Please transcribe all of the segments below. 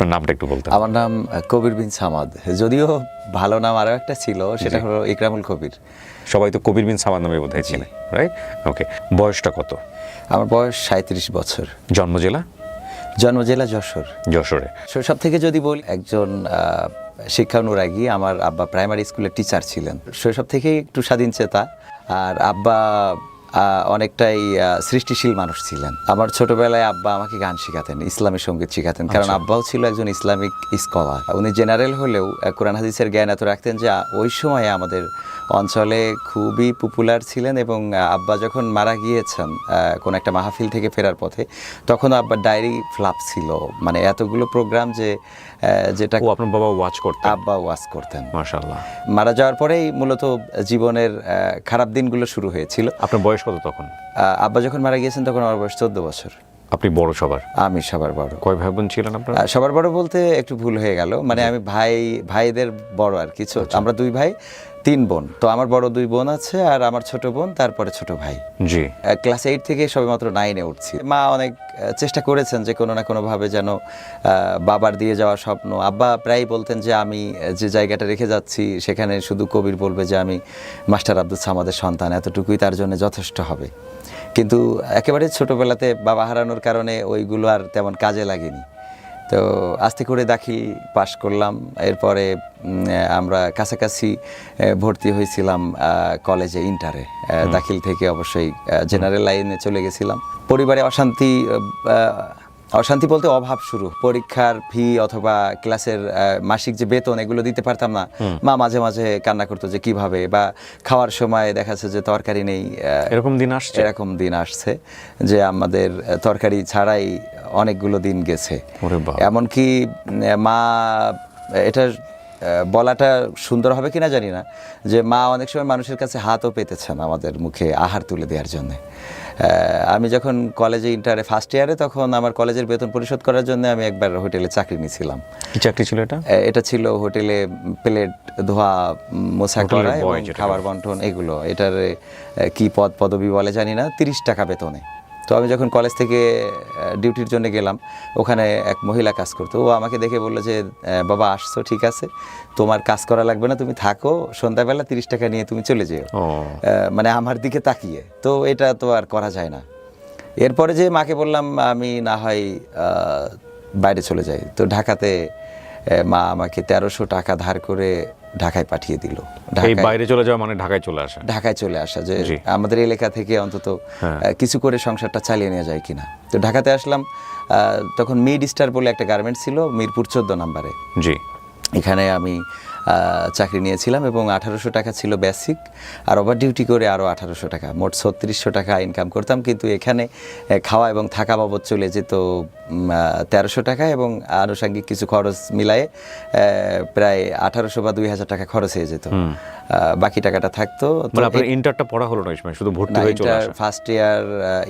আপনার নামটা একটু বলতেন। আমার নাম কবির বিন সামাদ। যদিও ভালো নাম আরও একটা ছিল সেটা হলো ইকরামুল কবির। সবাই তো কবির বিন সামাদ নামে বোধহয় চিনে রাইট ওকে বয়সটা কত? আমার বয়স সাঁত্রিশ বছর। জন্ম জেলা? জন্ম জেলা যশোর। যশোরে। শৈশব থেকে যদি বলি একজন শিক্ষা অনুরাগী আমার আব্বা প্রাইমারি স্কুলের টিচার ছিলেন। শৈশব থেকেই একটু স্বাধীন চেতা। আর আব্বা অনেকটাই সৃষ্টিশীল মানুষ ছিলেন। আমার ছোটবেলায় আব্বা আমাকে গান শেখাতেন ইসলামী সংগীত শেখাতেন। কারণ আব্বাও ছিল একজন ইসলামিক স্কলার। উনি জেনারেল হলেও কোরআন হাদিসের জ্ঞান এত রাখতেন যে ওই সময়ে আমাদের অঞ্চলে খুবই পপুলার ছিলেন এবং আব্বা যখন মারা গিয়েছেন কোন একটা মাহফিল থেকে ফেরার পথে তখন আব্বার ডায়েরি ফ্লাপ ছিল। মানে এতগুলো প্রোগ্রাম যে যেটা আপনার বাবা ওয়াচ করতেন। আব্বা ওয়াচ করতেন। মাশাআল্লাহ। মারা যাওয়ার পরেই মূলত জীবনের খারাপ দিনগুলো শুরু হয়েছিল। আপনার বয়স কত তখন? আব্বা যখন মারা গিয়েছেন তখন আমার বয়স চোদ্দ বছর। আপনি বড় সবার? আমি সবার বড়। কয় ভাই বোন ছিলেন আপনার? সবার বড় বলতে একটু ভুল হয়ে গেল। মানে আমি ভাই ভাইদের বড় আর কিছু আমরা দুই ভাই। তিন বোন। তো আমার বড় দুই বোন আছে আর আমার ছোট বোন তারপরে ছোট ভাই। জি। ক্লাস এইট থেকে সবেমাত্র নাইনে উঠছি। মা অনেক চেষ্টা করেছেন যে কোনো না কোনোভাবে যেন বাবার দিয়ে যাওয়ার স্বপ্ন। আব্বা প্রায় বলতেন যে আমি যে জায়গাটা রেখে যাচ্ছি সেখানে শুধু কবির বলবে যে আমি মাস্টার আব্দুল সামাদের সন্তান এতটুকুই তার জন্য যথেষ্ট হবে। কিন্তু একেবারে ছোটবেলাতে বাবা হারানোর কারণে ওইগুলো আর তেমন কাজে লাগেনি। তো আস্তে করে দাখিল পাশ করলাম। এরপরে আমরা কাছাকাছি ভর্তি হয়েছিলাম কলেজে ইন্টারে। দাখিল থেকে অবশ্যই জেনারেল লাইনে চলে গেছিলাম। পরিবারে অশান্তি অশান্তি বলতে অভাব শুরু। পরীক্ষার ফি অথবা ক্লাসের মাসিক যে বেতন এগুলো দিতে পারতাম না। মা মাঝে মাঝে কান্না করতো যে কীভাবে বা খাওয়ার সময় দেখা যাচ্ছে যে তরকারি নেই এরকম দিন আসছে? এরকম দিন আসছে যে আমাদের তরকারি ছাড়াই অনেকগুলো দিন গেছে। এমনকি মা এটা বলাটা সুন্দর হবে কিনা জানি না যে মা অনেক সময় মানুষের কাছে হাতও পেতেছেন আমাদের মুখে আহার তুলে দেওয়ার জন্য। আমি যখন কলেজে ইন্টারে ফার্স্ট ইয়ারে তখন আমার কলেজের বেতন পরিশোধ করার জন্য আমি একবার হোটেলে চাকরি নিয়েছিলাম। কি চাকরি ছিল এটা? এটা ছিল হোটেলে প্লেট ধোয়া মোছা করা খাবার বন্টন এগুলো। এটার কি পদ পদবি বলে জানি না তিরিশ টাকা বেতনে। তো আমি যখন কলেজ থেকে ডিউটির জন্য গেলাম ওখানে এক মহিলা কাজ করতো। ও আমাকে দেখে বলল যে বাবা আসছো ঠিক আছে। তোমার কাজ করা লাগবে না তুমি থাকো। সন্ধ্যাবেলা তিরিশ টাকা নিয়ে তুমি চলে যেও। মানে আমার দিকে তাকিয়ে। তো এটা তো আর করা যায় না। এরপরে যে মাকে বললাম আমি না হয় বাইরে চলে যাই। তো ঢাকাতে মা আমাকে তেরোশো টাকা ধার করে ঢাকায় পাঠিয়ে দিল। এই বাইরে চলে যাওয়া মানে ঢাকায় চলে আসা। ঢাকায় চলে আসা যে আমাদের এলাকা থেকে অন্তত হ্যাঁ। কিছু করে সংসারটা চালিয়ে নেওয়া যায় কিনা। তো ঢাকাতে আসলাম আহ, তখন মিড স্টার বলে একটা গার্মেন্টস ছিল মিরপুর চোদ্দ নম্বরে। জি। এখানে আমি চাকরি নিয়েছিলাম এবং আঠারোশো টাকা ছিল বেসিক আর ওভার ডিউটি করে আরও আঠারোশো টাকা। মোট ছত্রিশশো টাকা ইনকাম করতাম কিন্তু এখানে খাওয়া এবং থাকা বাবদ চলে যেত তেরোশো টাকা এবং আনুষঙ্গিক কিছু খরচ মিলায়ে প্রায় আঠারোশো বা দুই হাজার টাকা খরচ হয়ে যেত। বাকি টাকাটা থাকতো। মানে আপনার ইন্টারটা পড়া হলো না সময়? শুধু ভর্তি হয়ে চলে আসা? ফার্স্ট ইয়ার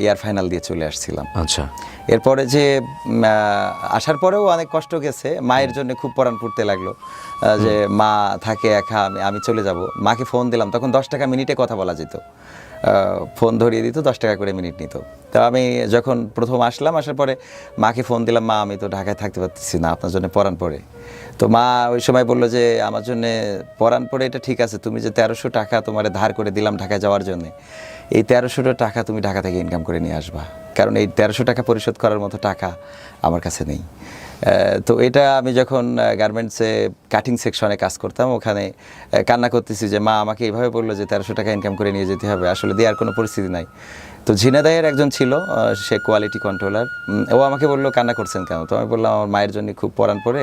ইয়ার ফাইনাল দিয়ে চলে আসছিলাম। আচ্ছা। এরপরে যে আসার পরেও অনেক কষ্ট গেছে। মায়ের জন্য খুব পরাণ পড়তে লাগল। যে মা থাকে একা, আমি আমি চলে যাব। মাকে ফোন দিলাম, তখন দশ টাকা মিনিটে কথা বলা যেত। ফোন ধরিয়ে দিত, দশ টাকা করে মিনিট নিত। তো আমি যখন প্রথম আসলাম, আসার পরে মাকে ফোন দিলাম, মা, আমি তো ঢাকায় থাকতে পারতেছি না, আপনার জন্য পরাণ পড়ে তো মা ওই সময় বলল যে, আমার জন্য পরাণ পড়ে এটা ঠিক আছে, তুমি যে তেরোশো টাকা তোমার ধার করে দিলাম ঢাকায় যাওয়ার জন্য, এই তেরোশো টাকা তুমি ঢাকা থেকে ইনকাম করে নিয়ে আসবা। কারণ এই তেরোশো টাকা পরিশোধ করার মতো টাকা আমার কাছে নেই। তো এটা আমি যখন গার্মেন্টসে কাটিং সেকশনে কাজ করতাম, ওখানে কান্না করতেছি যে, মা, আমাকে এইভাবে বলল যে তেরোশো টাকা ইনকাম করে নিয়ে যেতে হবে। আসলে দেওয়ার কোনো পরিস্থিতি নাই। তো ঝিনাদায়ের একজন ছিল সে কোয়ালিটি কন্ট্রোলার ও আমাকে বলল, কান্না করছেন কেন? তো আমি বললাম, আমার মায়ের জন্য খুব পরাণ পড়ে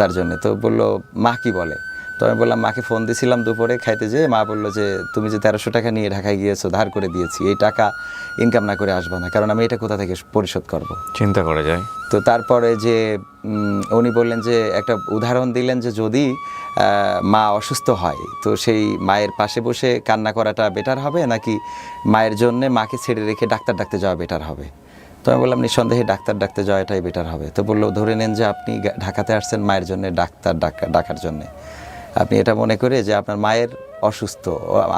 তার জন্য। তো বলল, মা কি বলে? তো আমি বললাম মাকে ফোন দিয়েছিলাম দুপুরে খাইতে যেয়ে মা বলল যে তুমি যে তেরোশো টাকা নিয়ে ঢাকায় গিয়েছো ধার করে দিয়েছি এই টাকা ইনকাম না করে আসব না কারণ আমি এটা কোথা থেকে পরিশোধ করব? চিন্তা করা যায়। তো তারপরে যে উনি বললেন যে একটা উদাহরণ দিলেন যে যদি মা অসুস্থ হয় তো সেই মায়ের পাশে বসে কান্না করাটা বেটার হবে নাকি মায়ের জন্যে মাকে ছেড়ে রেখে ডাক্তার ডাকতে যাওয়া বেটার হবে? তো আমি বললাম নিঃসন্দেহে ডাক্তার ডাকতে যাওয়াটাই বেটার হবে। তো বলল ধরে নেন যে আপনি ঢাকাতে আসছেন মায়ের জন্য ডাক্তার ডাকা ডাকার জন্যে। আপনি এটা মনে করে যে আপনার মায়ের অসুস্থ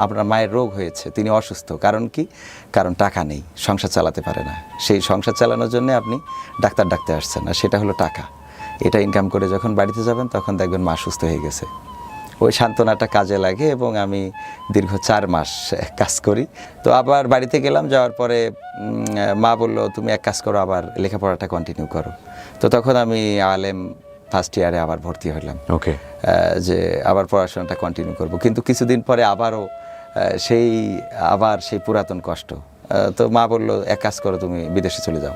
আপনার মায়ের রোগ হয়েছে, তিনি অসুস্থ। কারণ কি? কারণ টাকা নেই, সংসার চালাতে পারে না। সেই সংসার চালানোর জন্য আপনি ডাক্তার ডাকতে আসছেন না, সেটা হলো টাকা। এটা ইনকাম করে যখন বাড়িতে যাবেন, তখন দেখবেন মা সুস্থ হয়ে গেছে। ওই সান্ত্বনাটা কাজে লাগে এবং আমি দীর্ঘ চার মাস কাজ করি। তো আবার বাড়িতে গেলাম, যাওয়ার পরে মা বলল, তুমি এক কাজ করো, আবার লেখাপড়াটা কন্টিনিউ করো। তো তখন আমি আলেম ফার্স্ট ইয়ারে আবার ভর্তি হলাম ওকে যে আবার পড়াশোনাটা কন্টিনিউ করব। কিন্তু কিছুদিন পরে আবারও সেই আবার সেই পুরাতন কষ্ট। তো মা বলল এক কাজ করো তুমি বিদেশে চলে যাও।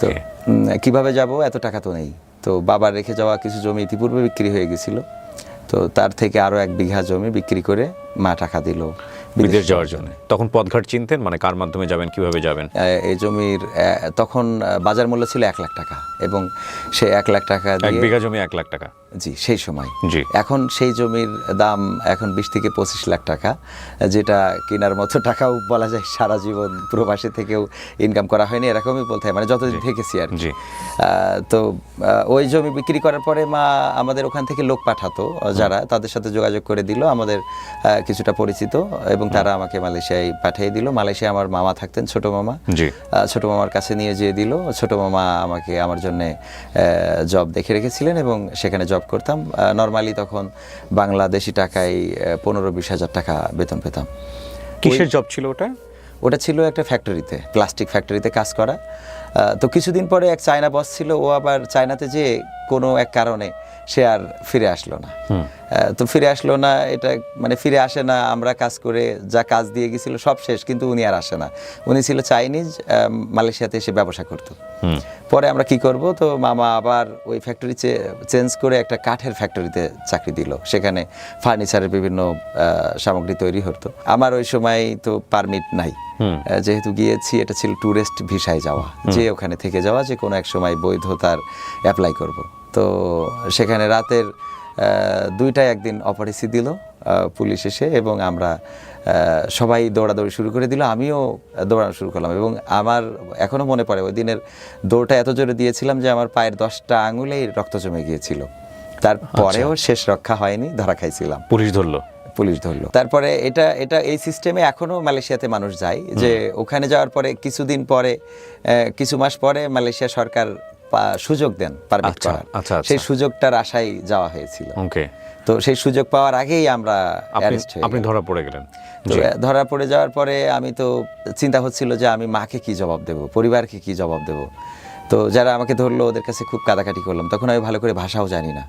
তো ওকে কীভাবে যাব? এত টাকা তো নেই। তো বাবার রেখে যাওয়া কিছু জমি ইতিপূর্বে বিক্রি হয়ে গেছিল। তো তার থেকে আরও এক বিঘা জমি বিক্রি করে মা টাকা দিল। বিদেশ যাওয়ার জন্য। তখন পথঘাট চিনতেন? মানে কার মাধ্যমে যাবেন কীভাবে যাবেন? এই জমির তখন বাজার মূল্য ছিল এক লাখ টাকা এবং সেই এক লাখ টাকা এক বিঘা জমি এক লাখ টাকা। জি সেই সময়। জি। এখন সেই জমির দাম এখন বিশ থেকে পঁচিশ লাখ টাকা যেটা কেনার মতো টাকাও বলা যায় সারা জীবন প্রবাসী থেকেও ইনকাম করা হয়নি এরকমই বলতে হয় মানে যতদিন থেকেছি আর জি। তো ওই জমি বিক্রি করার পরে মা আমাদের ওখান থেকে লোক পাঠাতো যারা তাদের সাথে যোগাযোগ করে দিল আমাদের কিছুটা পরিচিত এবং তারা আমাকে মালয়েশিয়ায় পাঠিয়ে দিল। মালয়েশিয়া আমার মামা থাকতেন ছোট মামা। জি। ছোট মামার কাছে নিয়ে যেয়ে দিল। ছোট মামা আমাকে আমার জন্য জব দেখে রেখেছিলেন এবং সেখানে জব করতাম। নর্মালি তখন বাংলাদেশি টাকায় পনেরো বিশ হাজার টাকা বেতন পেতাম। কিসের জব ছিল ওটা? ওটা ছিল একটা ফ্যাক্টরিতে প্লাস্টিক ফ্যাক্টরিতে কাজ করা। আহ, তো কিছুদিন পরে এক চায়না বস ছিল ও আবার চায়নাতে যে কোনো এক কারণে সে আর ফিরে আসলো না। তো ফিরে আসলো না এটা মানে ফিরে আসে না আমরা কাজ করে যা কাজ দিয়ে গেছিল সব শেষ কিন্তু উনি আর আসে না। উনি ছিল চাইনিজ মালয়েশিয়াতে এসে ব্যবসা করতো। পরে আমরা কি করব তো মামা আবার ওই ফ্যাক্টরি চেঞ্জ করে একটা কাঠের ফ্যাক্টরিতে চাকরি দিল। সেখানে ফার্নিচারের বিভিন্ন সামগ্রী তৈরি হতো। আমার ওই সময় তো পারমিট নাই। যেহেতু গিয়েছি এটা ছিল ট্যুরিস্ট ভিসায় যাওয়া। যে ওখানে থেকে যাওয়া যে কোনো এক সময় বৈধতার অ্যাপ্লাই করব। তো সেখানে রাতের দুইটায় একদিন অপারেসি দিল পুলিশ এসে এবং আমরা আহ, সবাই দৌড়াদৌড়ি শুরু করে দিল। আমিও দৌড়ানো শুরু করলাম এবং আমার এখনও মনে পড়ে ওই দিনের দৌড়টা এত জোরে দিয়েছিলাম যে আমার পায়ের দশটা আঙুলেই রক্ত জমে গিয়েছিল। তারপরেও শেষ রক্ষা হয়নি ধরা খাইছিলাম। পুলিশ ধরলো? পুলিশ ধরলো। তারপরে এটা এটা এই সিস্টেমে এখনও মালয়েশিয়াতে মানুষ যায় যে ওখানে যাওয়ার পরে কিছুদিন পরে কিছু মাস পরে মালয়েশিয়া সরকার সুযোগ দেন পারমিট আচ্ছা, করার। আচ্ছা, আচ্ছা। সেই সুযোগটার আশায় যাওয়া হয়েছিল। ওকে। তো সেই সুযোগ পাওয়ার আগেই আমরা আপনি। ধরা পড়ে গেলেন। ধরা পড়ে যাওয়ার পরে আমি তো চিন্তা হচ্ছিল যে আমি মাকে কি জবাব দেব পরিবারকে কি জবাব দেব। তো যারা আমাকে ধরলো ওদের কাছে খুব কাদাকাটি করলাম তখন আমি ভালো করে ভাষাও জানি না।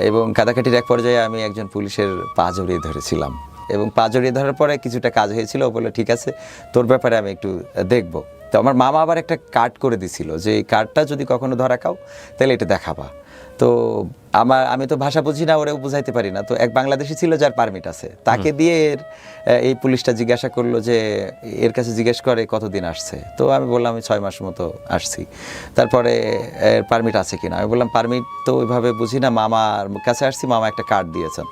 এবং কাদাকাটির এক পর্যায়ে আমি একজন পুলিশের পা জড়িয়ে ধরেছিলাম। এবং পা জড়িয়ে ধরার পরে কিছুটা কাজ হয়েছিল, ও বলল, ঠিক আছে, তোর ব্যাপারে আমি একটু দেখব। তো আমার মামা আবার একটা কার্ড করে দিছিল যে, এই কার্ডটা যদি কখনো ধরা খাও, তাহলে এটা দেখাবা। তো আমার আমি তো ভাষা বুঝি না ওরেও বুঝাইতে পারি না। তো এক বাংলাদেশি ছিল যার পারমিট আছে। তাকে দিয়ে এর এই পুলিশটা জিজ্ঞাসা করল যে এর কাছে জিজ্ঞেস করে কতদিন আসছে। তো আমি বললাম আমি ছয় মাস মতো আসছি। তারপরে এর পারমিট আছে কিনা? আমি বললাম পারমিট তো ওইভাবে বুঝি না। মামার কাছে আসছি মামা একটা কার্ড দিয়েছেন।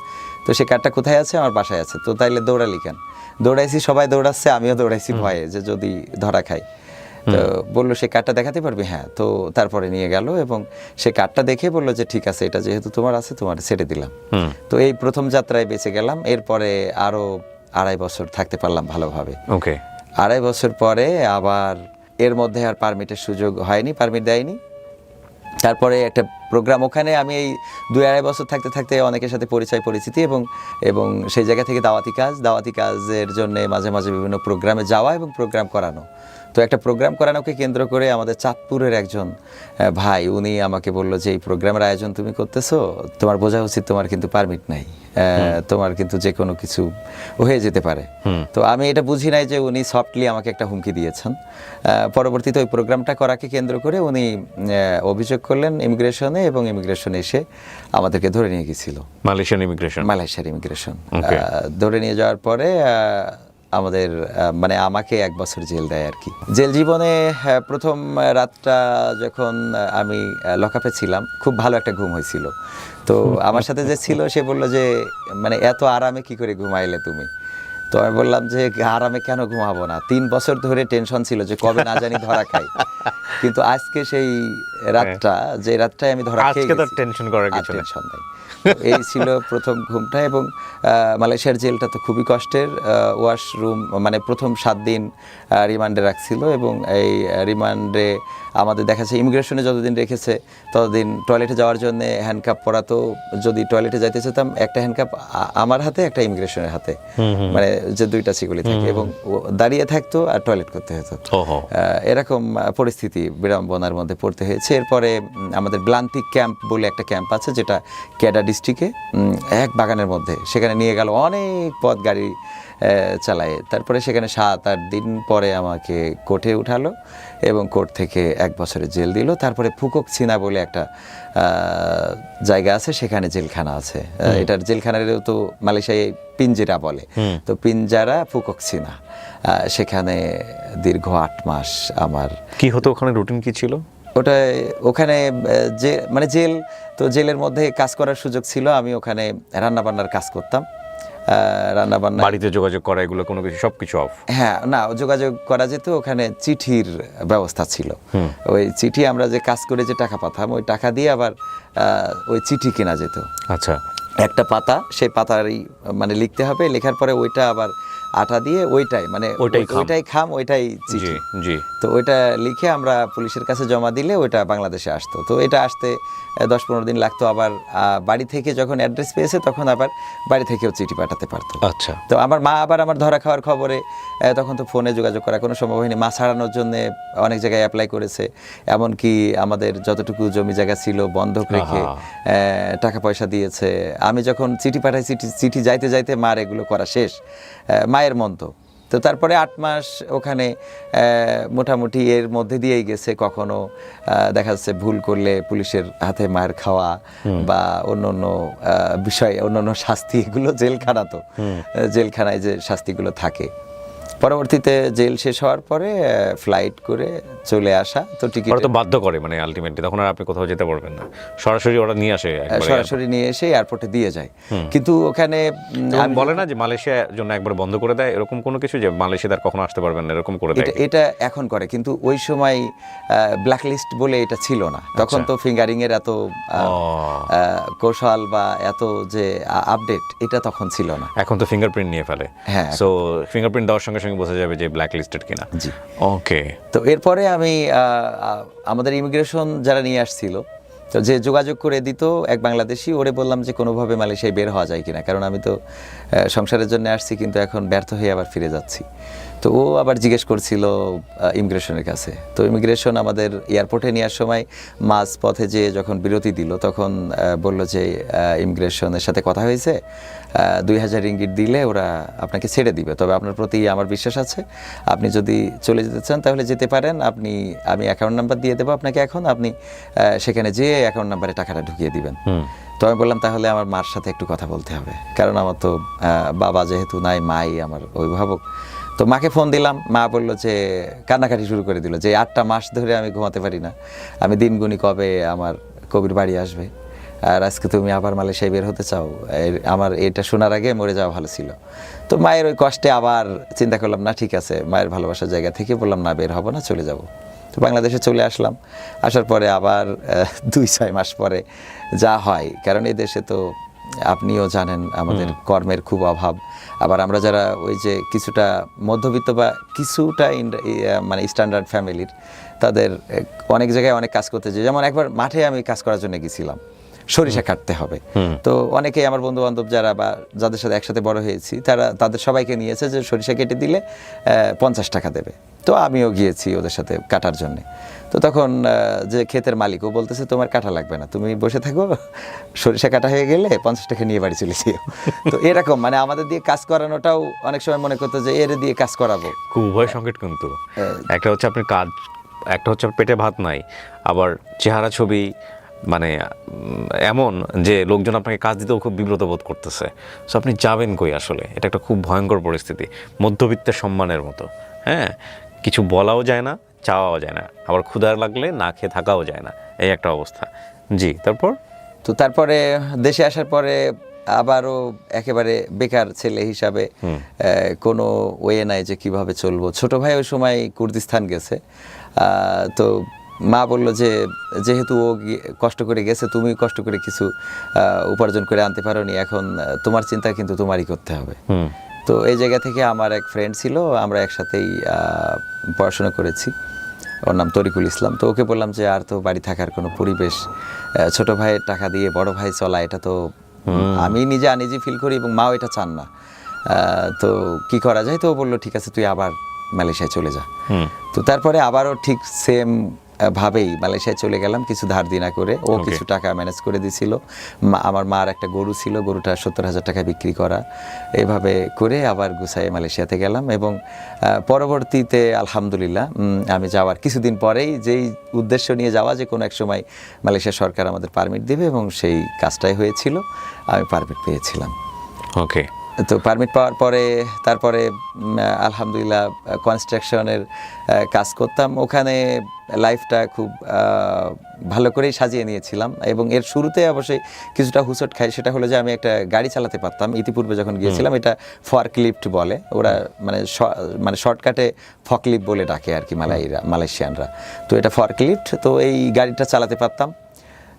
তো সেই কার্ডটা কোথায় আছে? আমার বাসায় আছে। তো তাইলে দৌড়ালি কেন? দৌড়াইছি সবাই দৌড়াচ্ছে আমিও দৌড়াইছি ভয়ে যে যদি ধরা খাই। তো বলল সে কার্ডটা দেখাতে পারবি? হ্যাঁ। তো তারপরে নিয়ে গেল এবং সে কার্ডটা দেখে বলল যে ঠিক আছে এটা যেহেতু তোমার আছে তোমার ছেড়ে দিলাম। তো এই প্রথম যাত্রায় বেঁচে গেলাম। এরপরে আরও আড়াই বছর থাকতে পারলাম ভালোভাবে। ওকে। আড়াই বছর পরে আবার এর মধ্যে আর পারমিটের সুযোগ হয়নি পারমিট দেয়নি। তারপরে একটা প্রোগ্রাম ওখানে আমি এই দুই আড়াই বছর থাকতে থাকতে অনেকের সাথে পরিচয় পরিচিতি এবং এবং সেই জায়গা থেকে দাওয়াতি কাজ দাওয়াতি কাজের জন্য মাঝে মাঝে বিভিন্ন প্রোগ্রামে যাওয়া এবং প্রোগ্রাম করানো। তো একটা প্রোগ্রাম করানোকে কেন্দ্র করে আমাদের চাঁদপুরের একজন ভাই উনি আমাকে বলল যে এই প্রোগ্রামের আয়োজন তুমি করতেছো? তোমার বোঝা উচিত তোমার কিন্তু পারমিট নাই। তোমার কিন্তু যে কোনো কিছু হয়ে যেতে পারে। তো আমি এটা বুঝি নাই যে উনি সফটলি আমাকে একটা হুমকি দিয়েছেন। পরবর্তীতে ওই প্রোগ্রামটা করাকে কেন্দ্র করে উনি অভিযোগ করলেন ইমিগ্রেশনে এবং ইমিগ্রেশন এসে আমাদেরকে ধরে নিয়ে গেছিল। মালয়েশিয়ান ইমিগ্রেশন মালয়েশিয়ার ইমিগ্রেশন. ধরে নিয়ে যাওয়ার পরে আমাদের মানে আমাকে এক বছর জেল দেয় আর কি। জেল জীবনে প্রথম রাতটা যখন আমি লকআপে ছিলাম খুব ভালো একটা ঘুম হয়েছিল। তো আমার সাথে যে ছিল সে বলল যে মানে এত আরামে কি করে ঘুমাইলে তুমি? তো আমি বললাম যে আরামে কেন ঘুমাবো না? তিন বছর ধরে টেনশন ছিল যে কবে না জানি ধরা খাই। কিন্তু আজকে সেই রাতটা যে রাতটায় আমি ধরা খেয়ে টেনশন করার কিছু টেনশন নেই। এই ছিল প্রথম ঘুমটা এবং মালয়েশিয়ার জেলটা তো খুবই কষ্টের ওয়াশরুম মানে প্রথম সাত দিন রিমান্ডে রাখছিল এবং এই রিমান্ডে আমাদের দেখা যাচ্ছে ইমিগ্রেশনে যতদিন রেখেছে ততদিন টয়লেটে যাওয়ার জন্য হ্যান্ডকাপ পরাতো যদি টয়লেটে যাইতে যেতাম একটা হ্যান্ডকাপ আমার হাতে একটা ইমিগ্রেশনের হাতে। মানে যে দুইটা চিগুলি থাকে এবং দাঁড়িয়ে থাকতো আর টয়লেট করতে হতো। এরকম পরিস্থিতি বিড়ম্বনার মধ্যে পড়তে হয়েছে। এরপরে আমাদের ব্লান্তিক ক্যাম্প বলে একটা ক্যাম্প আছে যেটা ক্যাডা ডিস্ট্রিক্টে এক বাগানের মধ্যে। সেখানে নিয়ে গেল অনেক পথ গাড়ি চালায়। তারপরে সেখানে সাত আট দিন পরে আমাকে কোর্টে উঠালো এবং কোর্ট থেকে এক বছরের জেল দিল। তারপরে ফুকক চিনা বলে একটা আহ, জায়গা আছে সেখানে জেলখানা আছে। এটার জেলখানারও তো মালয়েশিয়ায় পিঞ্জিরা বলে। তো পিঞ্জারা ফুকক চিনা আহ, সেখানে দীর্ঘ আট মাস আমার কি হতো ওখানে? রুটিন কি ছিল? ওটা ওখানে যে মানে জেল তো জেলের মধ্যে কাজ করার সুযোগ ছিল। আমি ওখানে রান্নাবান্নার কাজ করতাম। বাড়িতে যোগাযোগ করা এগুলো কোনো কিছু সবকিছু অফ হ্যাঁ না যোগাযোগ করা যেত ওখানে চিঠির ব্যবস্থা ছিল। ওই চিঠি আমরা যে কাজ করে যে টাকা পাতাম ওই টাকা দিয়ে আবার ওই চিঠি কেনা যেত। আচ্ছা। একটা পাতা সেই পাতারই মানে লিখতে হবে লেখার পরে ওইটা আবার আটা দিয়ে ওইটাই মানে ওইটাই খাম। ওইটাই চিঠি। জি। তো ওইটা লিখে আমরা পুলিশের কাছে জমা দিলে ওইটা বাংলাদেশে আসতো। তো এটা আসতে দশ পনেরো দিন লাগতো আবার বাড়ি থেকে যখন অ্যাড্রেস পেয়েছে তখন আবার বাড়ি থেকেও চিঠি পাঠাতে পারতো। আচ্ছা। তো আমার মা আবার আমার ধরা খাওয়ার খবরে তখন তো ফোনে যোগাযোগ করা কোনো সম্ভব হয়নি। মা ছাড়ানোর জন্য অনেক জায়গায় অ্যাপ্লাই করেছে। এমনকি আমাদের যতটুকু জমি জায়গা ছিল বন্ধক রেখে টাকা পয়সা দিয়েছে। আমি যখন চিঠি পাঠাই চিঠি চিঠি যাইতে যাইতে মার এগুলো করা শেষ। মায়ের মন তো। তো তারপরে আট মাস ওখানে আহ, মোটামুটি এর মধ্যে দিয়েই গেছে কখনো আহ, দেখা যাচ্ছে ভুল করলে পুলিশের হাতে মার খাওয়া বা অন্য অন্য আহ, বিষয় অন্য অন্য শাস্তি এগুলো জেলখানা তো। জেলখানায় যে শাস্তিগুলো থাকে। পরবর্তীতে জেল শেষ হওয়ার পরে ফ্লাইট করে চলে আসা তো টিকিট তো বাধ্য করে মানে আলটিমেটলি তখন আর আপনি কোথাও যেতে পারবেন না। সরাসরি ওরা নিয়ে আসে সরাসরি নিয়ে এসে এয়ারপোর্টে দিয়ে যায়। কিন্তু ওখানে বলে না যে মালয়েশিয়ার জন্য একবার বন্ধ করে দেয় এরকম কোনো কিছু যে মালয়েশিয়া আর কখনো আসতে পারবেন না এরকম করে দেয় এটা এখন করে কিন্তু ওই সময় ব্ল্যাক লিস্ট বলে এটা ছিল না। তখন তো ফিঙ্গারিং এর এত আচ্ছা। কৌশল বা এত যে আপডেট এটা তখন ছিল না। এখন তো ফিঙ্গারপ্রিন্ট নিয়ে ফেলে। হ্যাঁ। সো ফিঙ্গারপ্রিন্ট দেওয়ার সঙ্গে সঙ্গে বোঝা যাবে যে ব্ল্যাক লিস্টেড কিনা। জি। ওকে তো এরপরে আমি আমাদের ইমিগ্রেশন যারা নিয়ে আসছিল তো যে যোগাযোগ করে দিত এক বাংলাদেশি ওরে বললাম যে কোনোভাবে মালয়েশিয়ায় বের হওয়া যায় কিনা। কারণ আমি তো সংসারের জন্য আসছি কিন্তু এখন ব্যর্থ হয়ে আবার ফিরে যাচ্ছি। তো ও আবার জিজ্ঞেস করছিল ইমিগ্রেশনের কাছে। তো ইমিগ্রেশন আমাদের এয়ারপোর্টে নেওয়ার সময় মাঝ পথে যে যখন বিরতি দিল তখন বলল যে ইমিগ্রেশনের সাথে কথা হয়েছে। দুই হাজার রিঙ্গিট দিলে ওরা আপনাকে ছেড়ে দিবে। তবে আপনার প্রতি আমার বিশ্বাস আছে। আপনি যদি চলে যেতে চান তাহলে যেতে পারেন। আপনি আমি অ্যাকাউন্ট নাম্বার দিয়ে দেবো আপনাকে এখন। আপনি সেখানে যেয়ে অ্যাকাউন্ট নাম্বারে টাকাটা ঢুকিয়ে দিবেন। তো আমি বললাম তাহলে আমার মার সাথে একটু কথা বলতে হবে। কারণ আমার তো বাবা যেহেতু নাই মাই আমার অভিভাবক। তো মাকে ফোন দিলাম মা বলল যে কান্নাকাটি শুরু করে দিল যে আটটা মাস ধরে আমি ঘুমাতে পারি না। আমি দিনগুনি কবে আমার কবির বাড়ি আসবে? আর আজকে তুমি আবার মালয়েশিয়ায় বের হতে চাও? আমার এটা শোনার আগে মরে যাওয়া ভালো ছিল। তো মায়ের ওই কষ্টে আবার চিন্তা করলাম না ঠিক আছে। মায়ের ভালোবাসার জায়গা থেকে বললাম না বের হব না চলে যাব। তো বাংলাদেশে চলে আসলাম। আসার পরে আবার দুই ছয় মাস পরে যা হয়। কারণ এই দেশে তো আপনিও জানেন আমাদের কর্মের খুব অভাব। আবার আমরা যারা ওই যে কিছুটা মধ্যবিত্ত বা কিছুটা মানে স্ট্যান্ডার্ড ফ্যামিলির তাদের অনেক জায়গায় অনেক কাজ করতে যে যেমন একবার মাঠে আমি কাজ করার জন্য গেছিলাম। সরিষা কাটতে হবে। তো অনেকেই আমার বন্ধু বান্ধব যারা বা যাদের সাথে একসাথে বড় হয়েছি তারা তাদের সবাইকে নিয়েছে যে সরিষা কেটে দিলে পঞ্চাশ টাকা দেবে। তো আমিও গিয়েছি ওদের সাথে কাটার জন্যে। তো তখন যে ক্ষেতের মালিক ও বলতেছে তোমার কাটা লাগবে না তুমি বসে থাকো সরিষা কাটা হয়ে গেলে পঞ্চাশ টাকা নিয়ে বাড়ি চলেছি তো এরকম মানে আমাদের দিয়ে কাজ করানোটাও অনেক সময় মনে করতো যে এর দিয়ে কাজ করাবো। খুব উভয় সংকেট কিন্তু। একটা হচ্ছে আপনার কাজ একটা হচ্ছে পেটে ভাত নাই আবার চেহারা ছবি মানে এমন যে লোকজন আপনাকে কাজ দিতেও খুব বিব্রত বোধ করতেছে। সো আপনি যাবেন কই আসলে? এটা একটা খুব ভয়ঙ্কর পরিস্থিতি মধ্যবিত্তের সম্মানের মতো হ্যাঁ? কিছু বলাও যায় না চাওয়াও যায় না। আবার ক্ষুধার লাগলে না খেয়ে থাকাও যায় না। এই একটা অবস্থা। জি তারপর? তো তারপরে দেশে আসার পরে আবারও একেবারে বেকার ছেলে হিসাবে কোনো ওয়ে নাই যে কীভাবে চলবো। ছোট ভাই ওই সময় কুর্দিস্তান গেছে। আহ, তো মা বলল যে যেহেতু ও কষ্ট করে গেছে তুমি কষ্ট করে কিছু আহ, উপার্জন করে আনতে পারোনি এখন তোমার চিন্তা কিন্তু তোমারই করতে হবে। হুম। তো এই জায়গা থেকে আমার এক ফ্রেন্ড ছিল আমরা একসাথেই পড়াশোনা করেছি। ওর নাম তরিকুল ইসলাম। তো ওকে বললাম যে আর তো বাড়ি থাকার কোনো পরিবেশ ছোট ভাইয়ের টাকা দিয়ে বড় ভাই চলা এটা তো আমি নিজে আনিজি ফিল করি এবং মাও এটা চান না। তো কি করা যায়? তো ও বলল ঠিক আছে তুই আবার মালয়েশিয়ায় চলে যা। তো তারপরে আবারও ঠিক সেম ভাবেই মালয়েশিয়ায় চলে গেলাম কিছু ধার দিনা করে। ও কিছু টাকা ম্যানেজ করে দিছিল। মা- আমার মার একটা গরু ছিল গরুটা সত্তর হাজার টাকা বিক্রি করা। এভাবে করে আবার গুছাই মালয়েশিয়াতে গেলাম এবং পরবর্তীতে আলহামদুলিল্লাহ আমি যাওয়ার কিছুদিন পরেই যেই উদ্দেশ্য নিয়ে যাওয়া যে কোনো এক সময় মালয়েশিয়া সরকার আমাদের পারমিট দেবে এবং সেই কাজটাই হয়েছিল আমি পারমিট পেয়েছিলাম। ওকে তো পারমিট পাওয়ার পরে তারপরে আলহামদুলিল্লাহ কনস্ট্রাকশনের কাজ করতাম। ওখানে লাইফটা খুব ভালো করেই সাজিয়ে নিয়েছিলাম। এবং এর শুরুতে অবশ্যই কিছুটা হুসট খাই সেটা হলো যে আমি একটা গাড়ি চালাতে পারতাম। ইতিপূর্বে যখন গিয়েছিলাম এটা ফর্ক লিফট বলে। ওরা মানে মানে শর্টকাটে ফকলিফট বলে ডাকে আর কি মালাইরা মালয়েশিয়ানরা। তো এটা ফর্ক লিফট তো এই গাড়িটা চালাতে পারতাম।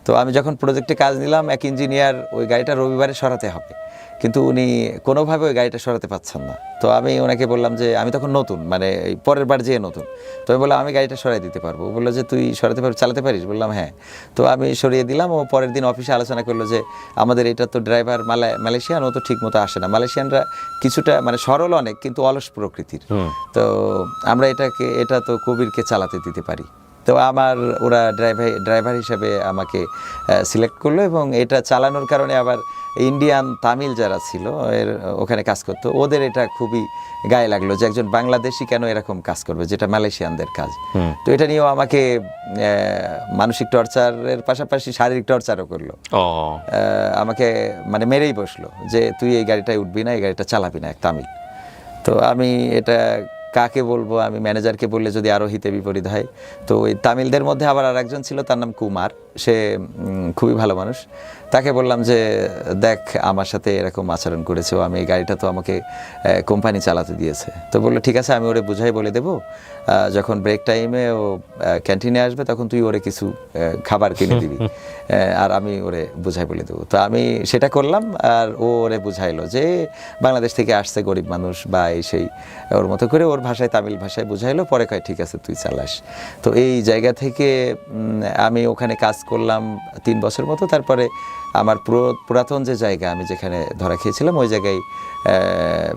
তো আমি যখন প্রজেক্টে কাজ নিলাম এক ইঞ্জিনিয়ার ওই গাড়িটা রবিবারে সরাতে হবে। কিন্তু উনি কোনোভাবে ওই গাড়িটা সরাতে পারছেন না। তো আমি ওনাকে বললাম যে আমি তখন নতুন মানে পরের বার যেয়ে নতুন। তো আমি বললাম আমি গাড়িটা সরাই দিতে পারব। বলল যে তুই সরাতে পারবি চালাতে পারিস? বললাম হ্যাঁ। তো আমি সরিয়ে দিলাম ও পরের দিন অফিসে আলোচনা করল যে আমাদের এটা তো ড্রাইভার মালয় মালয়েশিয়ান ও তো ঠিক মতো আসে না। মালয়েশিয়ানরা কিছুটা মানে সরল অনেক কিন্তু অলস প্রকৃতির। তো আমরা এটাকে এটা তো কবিরকে চালাতে দিতে পারি। তো আমার ওরা ড্রাইভার ড্রাইভার হিসাবে আমাকে সিলেক্ট করল এবং এটা চালানোর কারণে আবার ইন্ডিয়ান তামিল যারা ছিল এর ওখানে কাজ করতো ওদের এটা খুবই গায়ে লাগল যে একজন বাংলাদেশি কেন এরকম কাজ করবে যেটা মালয়েশিয়ানদের কাজ। তো এটা নিয়েও আমাকে মানসিক টর্চারের পাশাপাশি শারীরিক টর্চারও করল। আমাকে মানে মেরেই বসল যে তুই এই গাড়িটায় উঠবি না এই গাড়িটা চালাবি না এক তামিল। তো আমি এটা কাকে বলব আমি ম্যানেজারকে বললে যদি আরও হিতে বিপরীত হয় তো ওই তামিলদের মধ্যে আবার আর একজন ছিল তার নাম কুমার। সে খুবই ভালো মানুষ। তাকে বললাম যে দেখ আমার সাথে এরকম আচরণ করেছে আমি এই গাড়িটা তো আমাকে কোম্পানি চালাতে দিয়েছে। তো বলল ঠিক আছে আমি ওরে বুঝাই বলে দেবো। যখন ব্রেক টাইমে ও ক্যান্টিনে আসবে তখন তুই ওরে কিছু খাবার কিনে দিবি। আর আমি ওরে বুঝাই বলে দেবো। তো আমি সেটা করলাম আর ও ওরে বুঝাইলো যে বাংলাদেশ থেকে আসছে গরিব মানুষ বা এই সেই ওর মতো করে ওর ভাষায় তামিল ভাষায় বুঝাইলো পরে কয় ঠিক আছে তুই চালাস। তো এই জায়গা থেকে আমি ওখানে কাজ করলাম তিন বছর মতো তারপরে আমার পুরো- পুরাতন যে জায়গা আমি যেখানে ধরা খেয়েছিলাম ওই জায়গায়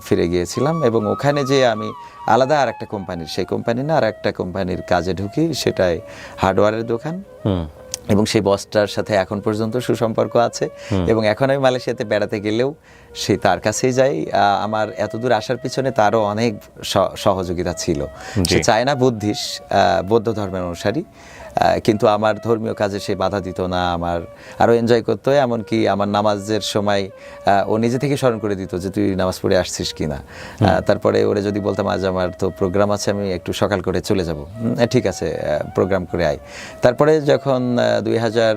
ফিরে গিয়েছিলাম এবং ওখানে যে আমি আলাদা আর একটা কোম্পানির সেই কোম্পানি না আর একটা কোম্পানির কাজে ঢুকি সেটাই হার্ডওয়্যারের দোকান। হুম। এবং সেই বসটার সাথে এখন পর্যন্ত সুসম্পর্ক আছে। এবং এখন আমি মালয়েশিয়াতে বেড়াতে গেলেও সে তার কাছেই যাই। আমার এতদূর আসার পিছনে তারও অনেক সহযোগিতা ছিল। সে জি। চায় না বুদ্ধিস বৌদ্ধ ধর্মের অনুসারী। কিন্তু আমার ধর্মীয় কাজে সে বাধা দিত না আমার আরও এনজয় করতো এমনকি আমার নামাজের সময় ও নিজে থেকে স্মরণ করে দিত যে তুই নামাজ পড়ে আসছিস কি না তারপরে ওরে যদি বলতাম আজ আমার তো প্রোগ্রাম আছে আমি একটু সকাল করে চলে যাব। ঠিক আছে প্রোগ্রাম করে আয়। তারপরে যখন দুই হাজার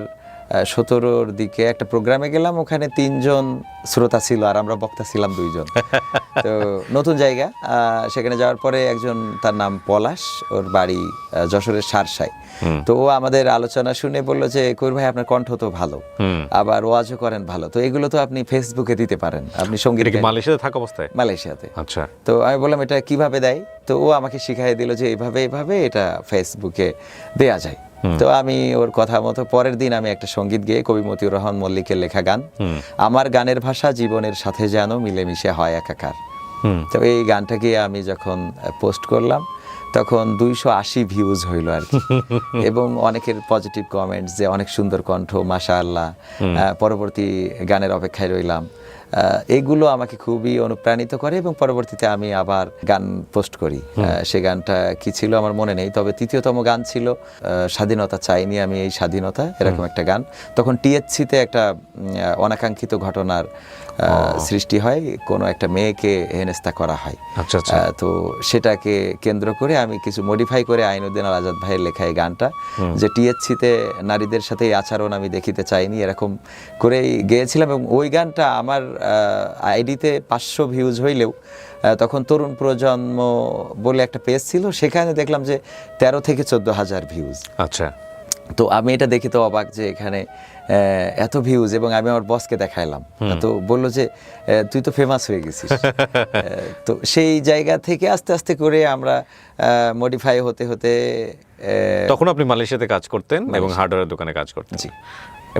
সতেরোর দিকে একটা প্রোগ্রামে গেলাম ওখানে তিনজন শ্রোতা ছিল আর আমরা বক্তা ছিলাম দুইজন। তো নতুন জায়গা আহ, সেখানে যাওয়ার পরে একজন তার নাম পলাশ ওর বাড়ি যশোরের সারসাই। তো ও আমাদের আলোচনা শুনে বলল যে কবির ভাই আপনার কণ্ঠ তো ভালো। আবার ওয়াজও করেন ভালো। তো এগুলো তো আপনি ফেসবুকে দিতে পারেন আপনি সংগীত মালয়েশিয়াতে থাকা অবস্থায়? মালয়েশিয়াতে। আচ্ছা। তো আমি বললাম এটা কীভাবে দেয়? তো ও আমাকে শিখাই দিল যে এইভাবে এইভাবে এটা ফেসবুকে দেয়া যায়। তো আমি ওর কথা মতো পরের দিন আমি একটা সংগীত গেয়ে কবি মতিউর রহমান মল্লিকের লেখা গান। আমার গানের ভাষা জীবনের সাথে যেন মিলেমিশে হয় একাকার। তো এই গানটাকে আমি যখন পোস্ট করলাম তখন দুইশো আশি ভিউজ হইল আর কি। এবং অনেকের পজিটিভ কমেন্টস যে অনেক সুন্দর কণ্ঠ মাশা আল্লাহ পরবর্তী গানের অপেক্ষায় রইলাম। এগুলো আমাকে খুবই অনুপ্রাণিত করে এবং পরবর্তীতে আমি আবার গান পোস্ট করি। সে গানটা কি ছিল আমার মনে নেই তবে তৃতীয়তম গান ছিল স্বাধীনতা চাইনি আমি এই স্বাধীনতা এরকম একটা গান। তখন টিএসসিতে একটা অনাকাঙ্ক্ষিত ঘটনার সৃষ্টি হয় কোনো একটা মেয়েকে হেনস্থা করা হয়। আচ্ছা আচ্ছা। তো সেটাকে কেন্দ্র করে আমি কিছু মডিফাই করে আইনুদ্দিন আল আজাদ ভাইয়ের লেখা এই গানটা যে টিএসসিতে নারীদের সাথে এই আচরণ আমি দেখিতে চাইনি এরকম করেই গেয়েছিলাম এবং ওই গানটা আমার আইডিতে পাঁচশো ভিউজ হইলেও তখন তরুণ প্রজন্ম বলে একটা পেজ ছিল সেখানে দেখলাম যে তেরো থেকে চোদ্দ হাজার ভিউজ আচ্ছা। তো আমি এটা দেখে তো অবাক যে এখানে এত ভিউজ এবং আমি আমার বসকে দেখাইলাম। তো বলল যে তুই তো ফেমাস হয়ে গেছিস। তো সেই জায়গা থেকে আস্তে আস্তে করে আমরা মডিফাই হতে হতে তখন আপনি মালয়েশিয়াতে কাজ করতেন এবং হার্ডওয়্যারের দোকানে কাজ করতেন। জি।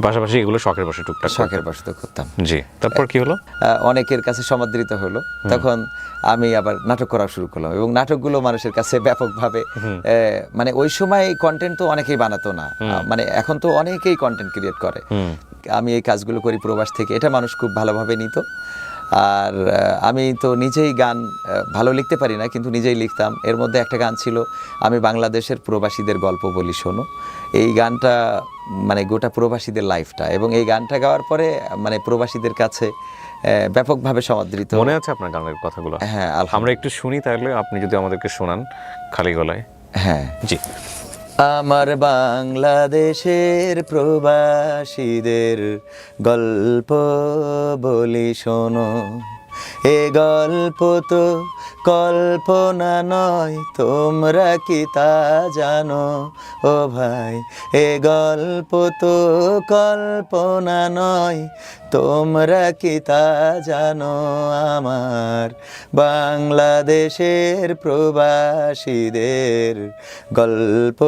পাশাপাশি এগুলো শখের বসে টুকটাক শখের বসে তো করতাম। জি তারপর কি হলো? অনেকের কাছে সমাদৃত হলো। তখন আমি আবার নাটক করা শুরু করলাম এবং নাটকগুলো মানুষের কাছে ব্যাপকভাবে আহ, মানে ওই সময় কন্টেন্ট তো অনেকেই বানাতো না। মানে এখন তো অনেকেই কন্টেন্ট ক্রিয়েট করে। আমি এই কাজগুলো করি প্রবাস থেকে এটা মানুষ খুব ভালোভাবে নিত। আর আমি তো নিজেই গান ভালো লিখতে পারি না কিন্তু নিজেই লিখতাম। এর মধ্যে একটা গান ছিল আমি বাংলাদেশের প্রবাসীদের গল্প বলি শোনো। এই গানটা মানে গোটা প্রবাসীদের লাইফটা এবং এই গানটা গাওয়ার পরে মানে প্রবাসীদের কাছে ব্যাপকভাবে সমাদৃত। মনে আছে আপনার গানের কথাগুলো? হ্যাঁ আমরা একটু শুনি তাহলে আপনি যদি আমাদেরকে শোনান খালি গলায়। হ্যাঁ। জি। আমার বাংলাদেশের প্রবাসীদের গল্প বলি শোনো। এ গল্প তো কল্পনা নয়, তোমরা কি তা জানো? ও ভাই, এ গল্প তো কল্পনা নয়, তোমরা কি তা জানো? আমার বাংলাদেশের প্রবাসীদের গল্প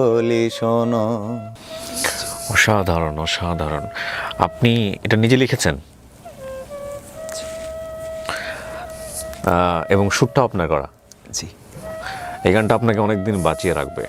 বলি, শোনো। অসাধারণ অসাধারণ। আপনি এটা নিজে লিখেছেন? এবং সুরটাও আপনার করা। জি। এই গানটা আপনাকে অনেকদিন বাঁচিয়ে রাখবে।